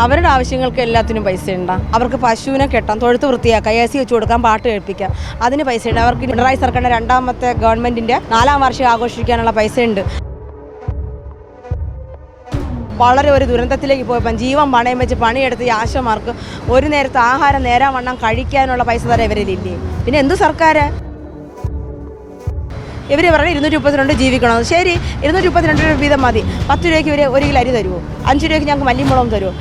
അവരുടെ ആവശ്യങ്ങൾക്ക് എല്ലാത്തിനും പൈസ ഉണ്ടാകും അവർക്ക് പശുവിനെ കെട്ടാം തൊഴുത്ത് വൃത്തിയാക്കാം എ സി വെച്ച് കൊടുക്കാം പാട്ട് കേൾപ്പിക്കാം. അതിന് പൈസ ഉണ്ട്. അവർക്ക് പിണറായി സർക്കാരിന്റെ രണ്ടാമത്തെ ഗവൺമെന്റിന്റെ നാലാം വർഷം ആഘോഷിക്കാനുള്ള പൈസ ഉണ്ട്. വളരെ ഒരു ദുരന്തത്തിലേക്ക് പോയപ്പം ജീവൻ പണയം വെച്ച് പണിയെടുത്ത് ഈ ആശമാർക്ക് ഒരു നേരത്തെ ആഹാരം നേരാൻ വണ്ണം കഴിക്കാനുള്ള പൈസ തരാൻ ഇവരിലില്ലേ പിന്നെ എന്ത് സർക്കാർ ഇവർ പറഞ്ഞാൽ ഇരുന്നൂറ്റി മുപ്പത്തിരണ്ട് ജീവിക്കണം. ശരി ഇരുന്നൂറ്റി മുപ്പത്തിരണ്ട് വീതം മതി. പത്ത് രൂപയ്ക്ക് ഇവർ ഒരു കിലോ അരി തരുമോ അഞ്ച് രൂപയ്ക്ക് ഞങ്ങൾക്ക് മല്ലിമുളകും തരുമോ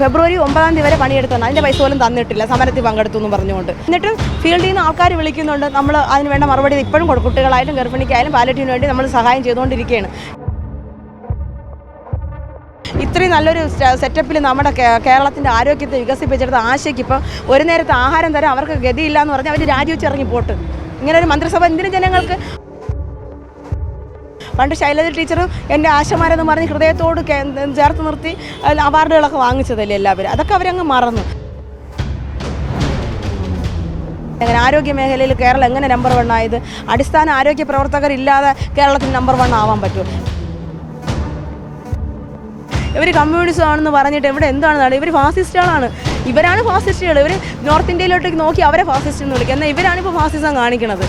ഫെബ്രുവരി ഒമ്പതാം തീയതി വരെ പണിയെടുത്തു. അതിന്റെ പൈസ പോലും തന്നിട്ടില്ല. സമരത്തിൽ പങ്കെടുത്തു എന്ന് പറഞ്ഞുകൊണ്ട്. എന്നിട്ട് ഫീൽഡിൽ നിന്ന് ആൾക്കാർ വിളിക്കുന്നുണ്ട്. നമ്മൾ അതിന് വേണ്ട മറുപടി ഇപ്പോഴും കുട്ടികളായാലും ഗർഭിണിക്കായാലും പാലറ്റിന് വേണ്ടി നമ്മൾ സഹായം ചെയ്തുകൊണ്ടിരിക്കുകയാണ്. ഇത്രയും നല്ലൊരു സെറ്റപ്പിൽ നമ്മുടെ കേരളത്തിന്റെ ആരോഗ്യത്തെ വികസിപ്പിച്ചെടുത്ത ആശയ്ക്ക് ഇപ്പം ഒരു നേരത്തെ ആഹാരം തരാൻ അവർക്ക് ഗതിയില്ല എന്ന് പറഞ്ഞാൽ അവർ രാജിവെച്ചിറങ്ങി പോട്ട്. ഇങ്ങനെ ഒരു മന്ത്രിസഭ എന്തിനും ജനങ്ങൾക്ക് പണ്ട് ശൈലജ ടീച്ചർ എന്റെ ആശമാരെന്ന് പറഞ്ഞ് ഹൃദയത്തോട് ചേർത്ത് നിർത്തി അവാർഡുകളൊക്കെ വാങ്ങിച്ചതല്ലേ എല്ലാവരും? അതൊക്കെ അവരങ്ങ് മറന്നു. അങ്ങനെ ആരോഗ്യ മേഖലയിൽ കേരളം എങ്ങനെ നമ്പർ വൺ ആയത്? അടിസ്ഥാന ആരോഗ്യ പ്രവർത്തകർ ഇല്ലാതെ കേരളത്തിൽ നമ്പർ വൺ ആവാൻ പറ്റുമോ? ഇവർ കമ്മ്യൂണിസം ആണെന്ന് പറഞ്ഞിട്ട് ഇവിടെ എന്താണ് നടക്കുക ഇവർ ഫാസിസ്റ്റുകളാണ് ഇവരാണ് ഫാസിസ്റ്റുകൾ ഇവർ നോർത്ത് ഇന്ത്യയിലോട്ടേക്ക് നോക്കി അവരെ ഫാസിസ്റ്റ് എന്ന് വിളിക്കുക എന്നാൽ ഇവരാണ് ഇപ്പോൾ ഫാസിസം കാണിക്കുന്നത്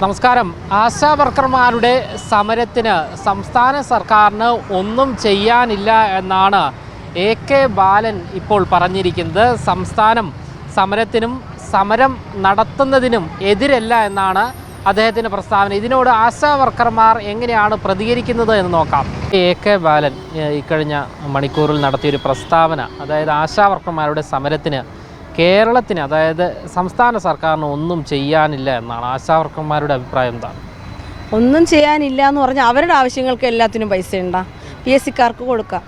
നമസ്കാരം. ആശാ വർക്കർമാരുടെ സമരത്തിന് സംസ്ഥാന സർക്കാരിന് ഒന്നും ചെയ്യാനില്ല എന്നാണ് എ കെ ബാലൻ ഇപ്പോൾ പറഞ്ഞിരിക്കുന്നത്. സംസ്ഥാനം സമരത്തിനും സമരം നടത്തുന്നതിനും എതിരല്ല എന്നാണ് അദ്ദേഹത്തിന്റെ പ്രസ്താവന. ഇതിനോട് ആശാ വർക്കർമാർ എങ്ങനെയാണ് പ്രതികരിക്കുന്നത് എന്ന് നോക്കാം. എ കെ ബാലൻ ഇക്കഴിഞ്ഞ മണിക്കൂറിൽ നടത്തിയൊരു പ്രസ്താവന അതായത് ആശാ വർക്കർമാരുടെ സമരത്തിന് കേരളത്തിന് അതായത് സംസ്ഥാന സർക്കാരിന് ഒന്നും ചെയ്യാനില്ല എന്നാണ് ആശാവർക്കന്മാരുടെ അഭിപ്രായം എന്താണ്? ഒന്നും ചെയ്യാനില്ല എന്ന് പറഞ്ഞാൽ അവരുടെ ആവശ്യങ്ങൾക്ക് എല്ലാത്തിനും പൈസ ഉണ്ടാ? പി എസ് സിക്കാർക്ക് കൊടുക്കാം.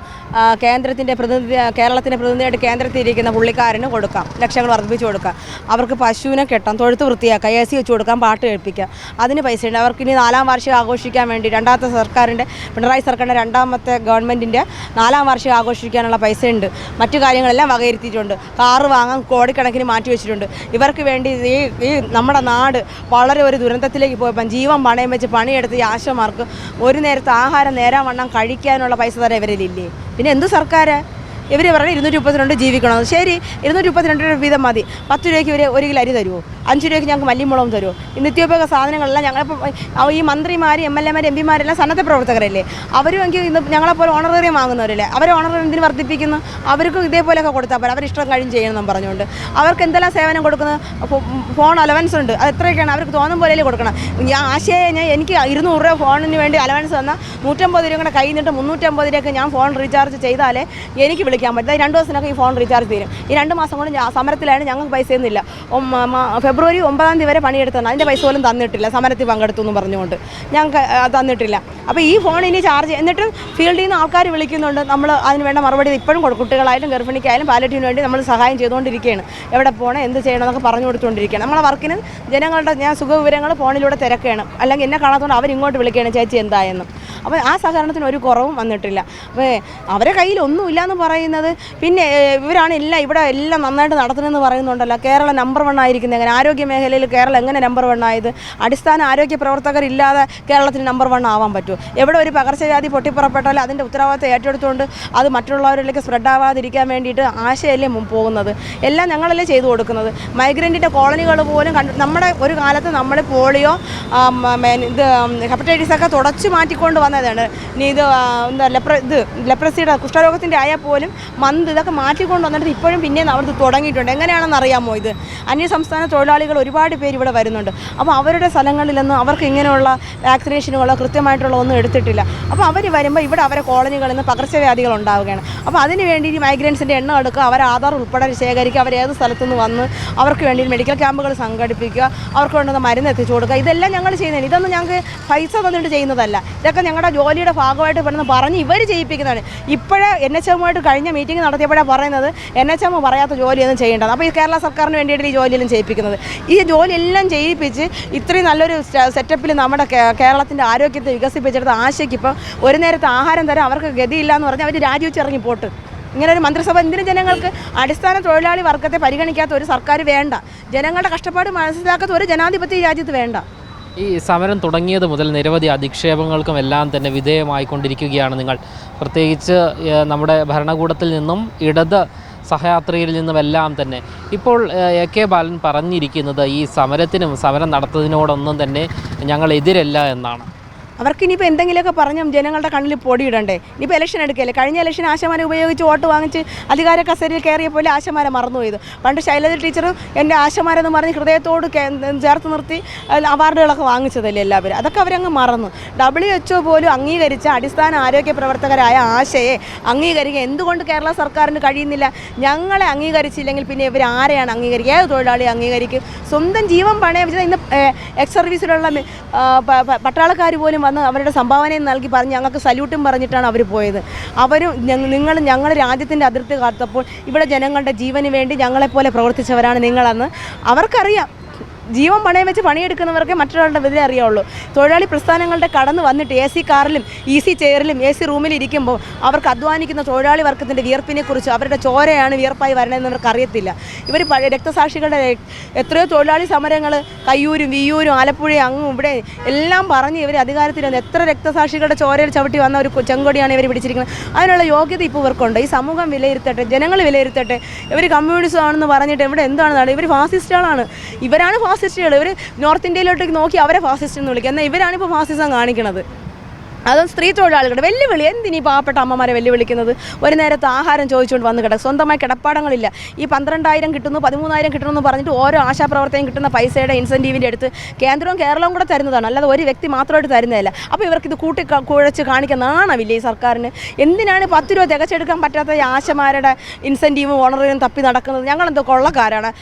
കേന്ദ്രത്തിന്റെ പ്രതിനിധി കേരളത്തിന്റെ പ്രതിനിധിയായിട്ട് കേന്ദ്രത്തിൽ ഇരിക്കുന്ന പുള്ളിക്കാരന് കൊടുക്കാം. ലക്ഷങ്ങൾ വർദ്ധിപ്പിച്ചു കൊടുക്കാം. അവർക്ക് പശുവിനെ കെട്ടാം തൊഴുത്ത് വൃത്തിയാക്കാം എ സി വെച്ച് കൊടുക്കാം പാട്ട് കേൾപ്പിക്കാം. അതിന് പൈസ ഉണ്ട്. അവർക്ക് ഇനി നാലാം വാർഷികം ആഘോഷിക്കാൻ വേണ്ടി രണ്ടാമത്തെ സർക്കാരിന്റെ പിണറായി സർക്കാരിന്റെ രണ്ടാമത്തെ ഗവൺമെന്റിന്റെ നാലാം വാർഷികം ആഘോഷിക്കാനുള്ള പൈസ ഉണ്ട്. മറ്റു കാര്യങ്ങളെല്ലാം വകയിരുത്തിയിട്ടുണ്ട്. കാറ് വാങ്ങാൻ കോടിക്കണക്കിന് മാറ്റി വെച്ചിട്ടുണ്ട്. ഇവർക്ക് വേണ്ടി ഈ ഈ നമ്മുടെ നാട് വളരെ ഒരു ദുരന്തത്തിലേക്ക് പോയപ്പം ജീവൻ പണയം വെച്ച് പണിയെടുത്ത് ഈ ആശമാർക്ക് ഒരു നേരത്തെ ആഹാരം നേരാവണ്ണം കഴിക്കാനുള്ള പൈസ തരാൻ ഇവരിലില്ലേ? പിന്നെ എന്ത് സർക്കാർ ഇവർ പറഞ്ഞാൽ ഇരുന്നൂറ്റി മുപ്പത്തിരണ്ട് ജീവിക്കണം ശരി ഇരുന്നൂറ്റി മുപ്പത്തിരണ്ട് രൂപ വീതം മതി. പത്ത് രൂപയ്ക്ക് ഇവർ ഒരു കിലോ അരി തരുമോ അഞ്ച് രൂപയ്ക്ക് ഞങ്ങൾക്ക് മല്ലിമുളകും തരുമോ ഈ നിത്യോപയോഗ സാധനങ്ങളെല്ലാം ഞങ്ങളിപ്പോൾ ഈ മന്ത്രിമാർ എം എൽ എമാർ എം പിമാരെല്ലാം സന്നദ്ധ പ്രവർത്തകരല്ലേ? അവരും എങ്കിൽ ഇന്ന് ഞങ്ങളെപ്പോലെ ഓണറേറിയം വാങ്ങുന്നവരല്ലേ? അവർ ഓണറേറിയം എന്തിന് വർദ്ധിപ്പിക്കുന്നു? അവർക്കും ഇതേപോലെയൊക്കെ കൊടുത്താൽ പോലെ അവരിഷ്ടം കഴിയും ചെയ്യണമെന്നും പറഞ്ഞുകൊണ്ട്. അവർക്ക് എന്തെല്ലാം സേവനം കൊടുക്കുന്നത് ഫോൺ അലവൻസ് ഉണ്ട്. അത് എത്രയൊക്കെയാണ്? അവർക്ക് തോന്നും പോലെ കൊടുക്കണം. ഞാൻ ആശയം ഞാൻ എനിക്ക് ഇരുന്നൂറ് രൂപ ഫോണിന് വേണ്ടി അലവൻസ് തന്നാൽ നൂറ്റമ്പത് രൂപ കൂടെ കയ്യിൽ നിന്നിട്ട് മുന്നൂറ്റമ്പത് രൂപയ്ക്ക് ഞാൻ ഫോൺ റീചാർജ് ചെയ്താലേ എനിക്ക് വിളിക്കാൻ പറ്റും അത് രണ്ട് ദിവസത്തിനൊക്കെ ഈ ഫോൺ റീചാർജ് തീരും. ഈ രണ്ട് മാസം കൊണ്ട് സമരത്തിലാണ് ഞങ്ങൾക്ക് പൈസ ഒന്നുമില്ല. ഒം- മ- ഫെബ്രുവരി ഒമ്പതാം തീയതി വരെ പണിയെടുത്താണ് അതിന്റെ പൈസ പോലും തന്നിട്ടില്ല. സമരത്തിൽ പങ്കെടുത്തു എന്ന് പറഞ്ഞുകൊണ്ട് ഞങ്ങൾക്ക് തന്നിട്ടില്ല. അപ്പോൾ ഈ ഫോൺ ഇനി ചാർജ് എന്നിട്ടും ഫീൽഡിൽ നിന്ന് ആൾക്കാർ വിളിക്കുന്നുണ്ട്. നമ്മൾ അതിന് വേണ്ട മറുപടി ഇപ്പോഴും കുട്ടികളായാലും ഗർഭിണിക്കായാലും പാലറ്റിന് വേണ്ടി നമ്മൾ സഹായം ചെയ്തുകൊണ്ടിരിക്കുകയാണ്. എവിടെ പോകണം എന്ത് ചെയ്യണം എന്നൊക്കെ പറഞ്ഞു കൊടുത്തുകൊണ്ടിരിക്കുകയാണ്. നമ്മളെ വർക്കിന് ജനങ്ങളുടെ ഞാൻ സുഖവിവരങ്ങൾ ഫോണിലൂടെ തിരക്കുകയാണ്. അല്ലെങ്കിൽ എന്നെ കാണാത്തതുകൊണ്ട് അവരിങ്ങോട്ട് വിളിക്കുകയാണ് ചേച്ചി എന്തായെന്ന് അപ്പോൾ ആ സഹകരണത്തിന് ഒരു കുറവും വന്നിട്ടില്ല. അപ്പോൾ അവരെ കയ്യിൽ ഒന്നുമില്ല എന്ന് പറയുന്നത്. പിന്നെ ഇവരാണ് എല്ലാം ഇവിടെ എല്ലാം നന്നായിട്ട് നടത്തുന്നതെന്ന് പറയുന്നുണ്ടല്ലോ. കേരളം നമ്പർ വൺ ആയിരിക്കുന്നത് എങ്ങനെ? ആരോഗ്യ മേഖലയിൽ കേരളം എങ്ങനെ നമ്പർ വൺ ആയത്? അടിസ്ഥാന ആരോഗ്യ പ്രവർത്തകർ ഇല്ലാതെ കേരളത്തിന് നമ്പർ വൺ ആവാൻ പറ്റുമോ? എവിടെ ഒരു പകർച്ചവ്യാധി പൊട്ടിപ്പുറപ്പെട്ടാലും അതിന്റെ ഉത്തരവാദിത്തം ഏറ്റെടുത്തുകൊണ്ട് അത് മറ്റുള്ളവരിലേക്ക് സ്പ്രെഡ് ആവാതിരിക്കാൻ വേണ്ടിയിട്ട് ആശയല്ലേ പോകുന്നത്. എല്ലാം ഞങ്ങളല്ലേ ചെയ്തു കൊടുക്കുന്നത്. മൈഗ്രന്റിന്റെ കോളനികൾ പോലും കണ്ടു നമ്മുടെ ഒരു കാലത്ത് നമ്മൾ പോളിയോ ഇത് ഹെപ്പറ്റൈറ്റിസ് ഒക്കെ തുടച്ചു മാറ്റിക്കൊണ്ട് വന്നതാണ്. ഇനി ഇത് എന്താ ലെപ്ര ഇത് ലെപ്രസിയുടെ കുഷ്ഠരോഗത്തിന്റെ ആയാൽ പോലും മന്ത് ഇതൊക്കെ മാറ്റിക്കൊണ്ട് വന്നിട്ട് ഇപ്പോഴും പിന്നെയും അവിടുത്തെ തുടങ്ങിയിട്ടുണ്ട്. എങ്ങനെയാണെന്ന് അറിയാമോ ഇത്? അന്യ സംസ്ഥാന തൊഴിലാളികൾ ഒരുപാട് പേര് ഇവിടെ വരുന്നുണ്ട്. അപ്പോൾ അവരുടെ സ്ഥലങ്ങളിലൊന്നും അവർക്ക് ഇങ്ങനെയുള്ള വാക്സിനേഷനുകളോ കൃത്യമായിട്ടുള്ള ഒന്നും എടുത്തിട്ടില്ല. അപ്പോൾ അവർ വരുമ്പോൾ ഇവിടെ അവരെ കോളനികളിൽ നിന്ന് പകർച്ചവ്യാധികൾ ഉണ്ടാവുകയാണ്. അപ്പോൾ അതിന് വേണ്ടി മൈഗ്രൻസിന്റെ എണ്ണം എടുക്കുക അവരെ ആധാർ ഉൾപ്പെടെ ശേഖരിക്കുക അവർ ഏത് സ്ഥലത്തുനിന്ന് വന്ന് അവർക്ക് വേണ്ടി മെഡിക്കൽ ക്യാമ്പുകൾ സംഘടിപ്പിക്കുക അവർക്ക് വേണ്ടുന്ന മരുന്ന് എത്തിച്ചു കൊടുക്കുക. ഇതെല്ലാം ഞങ്ങൾ ചെയ്യുന്നതിന് ഇതൊന്നും ഞങ്ങൾക്ക് പൈസ തന്നിട്ട് ചെയ്യുന്നതല്ല. ഇതൊക്കെ ഞങ്ങളുടെ ജോലിയുടെ ഭാഗമായിട്ട് വേണമെന്ന് പറഞ്ഞ് ഇവർ ചെയ്യിപ്പിക്കുന്നതാണ്. ഇപ്പോഴേ എൻ എച്ച് എമ്മുമായിട്ട് കഴിഞ്ഞ മീറ്റിംഗ് നടത്തിയപ്പോഴാണ് പറയുന്നത് എൻ എച്ച് എം പറയാത്ത ജോലിയൊന്നും ചെയ്യേണ്ടത്. അപ്പോൾ ഈ കേരള സർക്കാരിന് വേണ്ടിയിട്ട് ഈ ജോലിയെല്ലാം ചെയ്യിപ്പിക്കുന്നത്. ഈ ജോലിയെല്ലാം ചെയ്യിപ്പിച്ച് ഇത്രയും നല്ലൊരു സെറ്റപ്പിൽ നമ്മുടെ കേരളത്തിന്റെ ആരോഗ്യത്തെ വികസിപ്പിച്ചെടുത്ത ആശയ്ക്ക് ഒരു നേരത്തെ ആഹാരം തരാൻ അവർക്ക് ഗതിയില്ല എന്ന് പറഞ്ഞാൽ അവർ രാജിവെച്ച് ഇറങ്ങി പോട്ട്. ഇങ്ങനെ ഒരു മന്ത്രിസഭ എന്തിനും ജനങ്ങൾക്ക് അടിസ്ഥാന തൊഴിലാളി വർഗത്തെ പരിഗണിക്കാത്ത ഒരു സർക്കാർ വേണ്ട. ജനങ്ങളുടെ കഷ്ടപ്പാട് മനസ്സിലാക്കാത്ത ഒരു ജനാധിപത്യ രാജ്യത്ത് വേണ്ട. ഈ സമരം തുടങ്ങിയത് മുതൽ നിരവധി അധിക്ഷേപങ്ങൾക്കും എല്ലാം തന്നെ വിധേയമായിക്കൊണ്ടിരിക്കുകയാണ് നിങ്ങൾ. പ്രത്യേകിച്ച് നമ്മുടെ ഭരണകൂടത്തിൽ നിന്നും ഇടത് സഹയാത്രിയിൽ നിന്നുമെല്ലാം തന്നെ. ഇപ്പോൾ എ കെ ബാലൻ പറഞ്ഞിരിക്കുന്നത് ഈ സമരത്തിനും സമരം നടത്തുന്നതിനോടൊന്നും തന്നെ ഞങ്ങൾ എതിരല്ല എന്നാണ്. അവർക്ക് ഇനിയിപ്പോൾ എന്തെങ്കിലുമൊക്കെ പറഞ്ഞ് ജനങ്ങളുടെ കണ്ണിൽ പൊടിയിടണ്ടേ? ഇനിയിപ്പോൾ ഇലക്ഷൻ എടുക്കല്ലേ? കഴിഞ്ഞ ഇലക്ഷൻ ആശമാരെ ഉപയോഗിച്ച് വോട്ട് വാങ്ങിച്ച് അധികാര കസേരയിൽ കയറിയ പോലെ ആശമാരെ മറന്നുപോയത്. പണ്ട് ശൈലജ ടീച്ചറും എന്റെ ആശമാരെന്ന് പറഞ്ഞ് ഹൃദയത്തോട് ചേർത്ത് നിർത്തി അവാർഡുകളൊക്കെ വാങ്ങിച്ചതല്ലേ എല്ലാവരും? അതൊക്കെ അവരങ്ങ് മറന്നു. ഡബ്ല്യു എച്ച്ഒ പോലും അംഗീകരിച്ച അടിസ്ഥാന ആരോഗ്യ പ്രവർത്തകരായ ആശയെ അംഗീകരിക്കുക എന്തുകൊണ്ട് കേരള സർക്കാരിന് കഴിയുന്നില്ല? ഞങ്ങളെ അംഗീകരിച്ചില്ലെങ്കിൽ പിന്നെ ഇവർ ആരെയാണ് അംഗീകരിക്കുക? ഏത് തൊഴിലാളി അംഗീകരിക്കും? സ്വന്തം ജീവൻ പണയം വെച്ചാൽ ഇന്ന് എക്സ് സർവീസിലുള്ള പട്ടാളക്കാർ പോലും വന്ന് അവരുടെ സംഭാവനയും നൽകി പറഞ്ഞ് ഞങ്ങൾക്ക് സല്യൂട്ടും പറഞ്ഞിട്ടാണ് അവർ പോയത്. അവരും നിങ്ങൾ ഞങ്ങൾ രാജ്യത്തിന്റെ അതിർത്തി കാത്തപ്പോൾ ഇവിടെ ജനങ്ങളുടെ ജീവന് വേണ്ടി ഞങ്ങളെപ്പോലെ പ്രവർത്തിച്ചവരാണ് നിങ്ങളെന്ന് അവർക്കറിയാം. ജീവൻ പണയം വെച്ച് പണിയെടുക്കുന്നവർക്ക് മറ്റൊരാളുടെ വില അറിയാവുള്ളൂ. തൊഴിലാളി പ്രസ്ഥാനങ്ങളുടെ കടന്നു വന്നിട്ട് എ സി കാറിലും ഇ സി ചെയറിലും എ സി റൂമിൽ ഇരിക്കുമ്പോൾ അവർക്ക് അധ്വാനിക്കുന്ന തൊഴിലാളി വർഗത്തിന്റെ വിയർപ്പിനെക്കുറിച്ച് അവരുടെ ചോരയാണ് വിയർപ്പായി വരണതെന്ന് അവർക്ക് അറിയത്തില്ല. ഇവർ രക്തസാക്ഷികളുടെ എത്രയോ തൊഴിലാളി സമരങ്ങൾ കയ്യൂരും വിയ്യൂരും ആലപ്പുഴയും അങ്ങും ഇവിടെ എല്ലാം പറഞ്ഞ് ഇവർ അധികാരത്തിൽ വന്ന് എത്ര രക്തസാക്ഷികളുടെ ചോരയിൽ ചവിട്ടി വന്ന ഒരു ചെങ്കൊടിയാണ് ഇവർ പിടിച്ചിരിക്കുന്നത്. അതിനുള്ള യോഗ്യത ഇപ്പോൾ ഇവർക്കുണ്ട്. ഈ സമൂഹം വിലയിരുത്തട്ടെ ജനങ്ങൾ വിലയിരുത്തട്ടെ. ഇവർ കമ്മ്യൂണിസ്റ്റ് ആണെന്ന് പറഞ്ഞിട്ട് ഇവിടെ എന്താണെന്നാണ് ഇവർ ഫാസിസ്റ്റുകളാണ്. ഇവരാണ് ഫാസിസ്റ്റുകൾ. ഇവർ നോർത്ത് ഇന്ത്യയിലോട്ടേക്ക് നോക്കി അവരെ ഫാസിസ്റ്റ് എന്ന് വിളിക്കുക. എന്നാൽ ഇവരാണ് ഇപ്പോൾ ഫാസിസം കാണിക്കുന്നത് അതും സ്ത്രീ തൊഴിലാളികളുടെ വെല്ലുവിളി. എന്തിനീ പാവപ്പെട്ട അമ്മമാരെ വെല്ലുവിളിക്കുന്നത്? ഒരു നേരത്തെ ആഹാരം ചോദിച്ചുകൊണ്ട് വന്ന് കിടക്കും. സ്വന്തമായി കിടപ്പാടങ്ങളില്ല. ഈ പന്ത്രണ്ടായിരം കിട്ടുന്നു പതിമൂന്നായിരം കിട്ടുന്നു എന്ന് പറഞ്ഞിട്ട് ഓരോ ആശാപ്രവർത്തകൻ കിട്ടുന്ന പൈസയുടെ ഇൻസെന്റീവിന്റെ അടുത്ത് കേന്ദ്രവും കേരളവും കൂടെ തരുന്നതാണ്. അല്ലാതെ ഒരു വ്യക്തി മാത്രമായിട്ട് തരുന്നതല്ല. അപ്പോൾ ഇവർക്ക് ഇത് കൂട്ടി കുഴച്ച് കാണിക്കാൻ നാണമില്ല ഈ സർക്കാരിന്? എന്തിനാണ് പത്ത് രൂപ തികച്ചെടുക്കാൻ പറ്റാത്ത ഈ ആശമാരുടെ ഇൻസെന്റീവും ഓണറിനും തപ്പി നടക്കുന്നത്? ഞങ്ങളെന്തോ കൊള്ളക്കാരാണ്.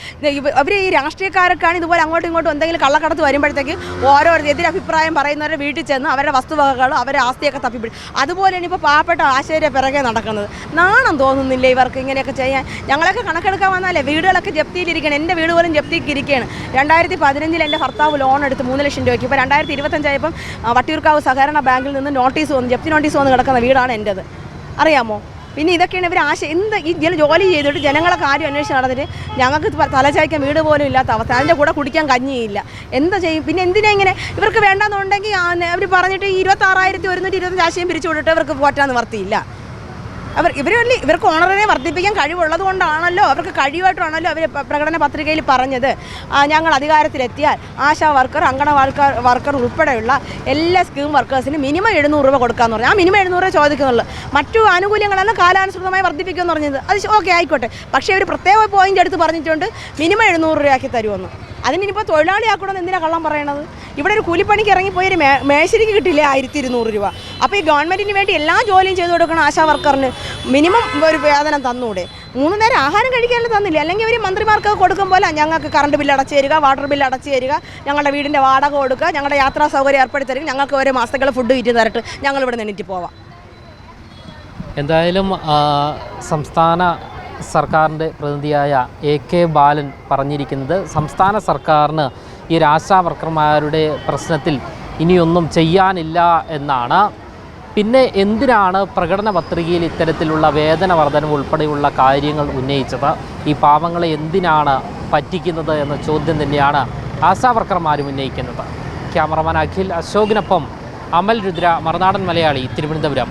അവർ ഈ രാഷ്ട്രീയക്കാരൊക്കെയാണ് ഇതുപോലെ അങ്ങോട്ടും ഇങ്ങോട്ടും എന്തെങ്കിലും കള്ളക്കടത്ത് വരുമ്പോഴത്തേക്ക് ഓരോ എതിരഭിപ്രായം പറയുന്നവരുടെ വീട്ടിൽ ചെന്ന് അവരുടെ വസ്തുവകകൾ അവരുടെ ആസ്തിയൊക്കെ തപ്പിപ്പിടി അതുപോലെയാണ് ഇപ്പോൾ പാവപ്പെട്ട ആശയരെ പിറകെ നടക്കുന്നത്. നാണം തോന്നുന്നില്ല ഇവർക്ക് ഇങ്ങനെയൊക്കെ ചെയ്യാൻ? ഞങ്ങളൊക്കെ കണക്കെടുക്കാൻ വന്നാലേ വീടുകളൊക്കെ ജപ്തിയിലിരിക്കണം. എന്റെ വീട് പോലും ജപ്തിക്ക് ഇരിക്കുകയാണ് രണ്ടായിരത്തി പതിനഞ്ചിൽ എന്റെ ഭർത്താവ് ലോൺ എടുത്ത് മൂന്ന് ലക്ഷം രൂപയ്ക്ക്. ഇപ്പോൾ രണ്ടായിരത്തി ഇരുപത്തഞ്ചായപ്പം വട്ടിയൂർക്കാവ് സഹകരണ ബാങ്കിൽ നിന്ന് നോട്ടീസ് വന്നു ജപ്തി നോട്ടീസ് വന്ന് കിടക്കുന്ന വീടാണ് എന്റെത്. അറിയാമോ? പിന്നെ ഇതൊക്കെയാണ് ഇവർ ആശ എന്ത് ഈ ജോലി ചെയ്തിട്ട് ജനങ്ങളെ കാര്യം അന്വേഷിച്ച് നടന്നിട്ട് ഞങ്ങൾക്ക് തലചായ്ക്കാൻ വീട് പോലും ഇല്ലാത്ത അവസ്ഥ. അതിന്റെ കൂടെ കുടിക്കാൻ കഞ്ഞിയില്ല. എന്താ ചെയ്യും? പിന്നെ എന്തിനാ ഇങ്ങനെ? ഇവർക്ക് വേണ്ടെന്നുണ്ടെങ്കിൽ അവർ പറഞ്ഞിട്ട് ഇരുപത്താറായിരത്തി ഒരുന്നൂറ്റി ഇരുപത്തഞ്ച് ആശയം പിരിച്ചു വിട്ടിട്ട് ഇവർക്ക് പോറ്റാൻ നിവർത്തിയില്ല അവർ ഇവരല്ലേ ഇവർക്ക് ഓണറിനെ വർദ്ധിപ്പിക്കാൻ കഴിവുള്ളത് കൊണ്ടാണല്ലോ അവർക്ക് കഴിവായിട്ടാണല്ലോ അവർ പ്രകടന പത്രികയിൽ പറഞ്ഞത്. ഞങ്ങൾ അധികാരത്തിലെത്തിയാൽ ആശാ വർക്കർ അങ്കണ വർക്കർ വർക്കർ ഉൾപ്പെടെയുള്ള എല്ലാ സ്കീം വർക്കേഴ്സിനും മിനിമം എഴുന്നൂറ് രൂപ കൊടുക്കാന്ന് പറഞ്ഞു. ആ മിനിമം എഴുന്നൂറ് രൂപ ചോദിക്കുന്നുള്ളൂ. മറ്റു ആനുകൂല്യങ്ങളെല്ലാം കാലാനുസൃതമായി വർദ്ധിപ്പിക്കുമെന്ന് പറഞ്ഞത്. അത് ഓക്കെ ആയിക്കോട്ടെ. പക്ഷേ ഒരു പ്രത്യേക പോയിന്റ് എടുത്ത് പറഞ്ഞിട്ടുണ്ട് മിനിമം എഴുന്നൂറ് രൂപയാക്കി തരുമെന്ന്. അതിനിപ്പോൾ തൊഴിലാളിയാക്കണമെന്ന് എന്തിനാ കള്ളം പറയണത്? ഇവിടെ ഒരു കൂലിപ്പണിക്ക് ഇറങ്ങിപ്പോയി ഒരു മേ മേശരിക്ക് കിട്ടില്ലേ ആയിരത്തി ഇരുന്നൂറ് രൂപ. അപ്പോൾ ഈ ഗവൺമെന്റിന് വേണ്ടി എല്ലാ ജോലിയും ചെയ്തു കൊടുക്കണം ആശാ വർക്കറിന്. മിനിമം ഒരു വേതനം തന്നൂടെ. മൂന്ന് നേരം ആഹാരം കഴിക്കാനും തന്നില്ല? അല്ലെങ്കിൽ ഇവർ മന്ത്രിമാർക്ക് കൊടുക്കും പോലെ ഞങ്ങൾക്ക് കറണ്ട് ബില്ല് അടച്ചു തരിക വാട്ടർ ബില്ല് അടച്ചു തരിക ഞങ്ങളുടെ വീടിന്റെ വാടക കൊടുക്കുക ഞങ്ങളുടെ യാത്രാ സൗകര്യം ഏർപ്പെടുത്തി തരിക ഞങ്ങൾക്ക് ഓരോ മാസത്തേക്കുള്ള ഫുഡ് വിറ്റ് തരട്ട് ഞങ്ങൾ ഇവിടെ നിന്നിട്ട് പോവാം. എന്തായാലും സംസ്ഥാന സർക്കാരിന്റെ പ്രതിനിധിയായ എ കെ ബാലൻ പറഞ്ഞിരിക്കുന്നത് സംസ്ഥാന സർക്കാരിന് ഈ ആശാ വർക്കർമാരുടെ പ്രശ്നത്തിൽ ഇനിയൊന്നും ചെയ്യാനില്ല എന്നാണ് പിന്നെ എന്തിനാണ് പ്രകടന പത്രികയിൽ ഇത്തരത്തിലുള്ള വേതന വർധനം ഉൾപ്പെടെയുള്ള കാര്യങ്ങൾ ഉന്നയിച്ചത്? ഈ പാവങ്ങളെ എന്തിനാണ് പറ്റിക്കുന്നത് എന്ന ചോദ്യം തന്നെയാണ് ആശാവർക്കർമാരും ഉന്നയിക്കുന്നത്. ക്യാമറമാൻ അഖിൽ അശോകിനൊപ്പം അമൽ രുദ്ര മറുനാടൻ മലയാളി തിരുവനന്തപുരം.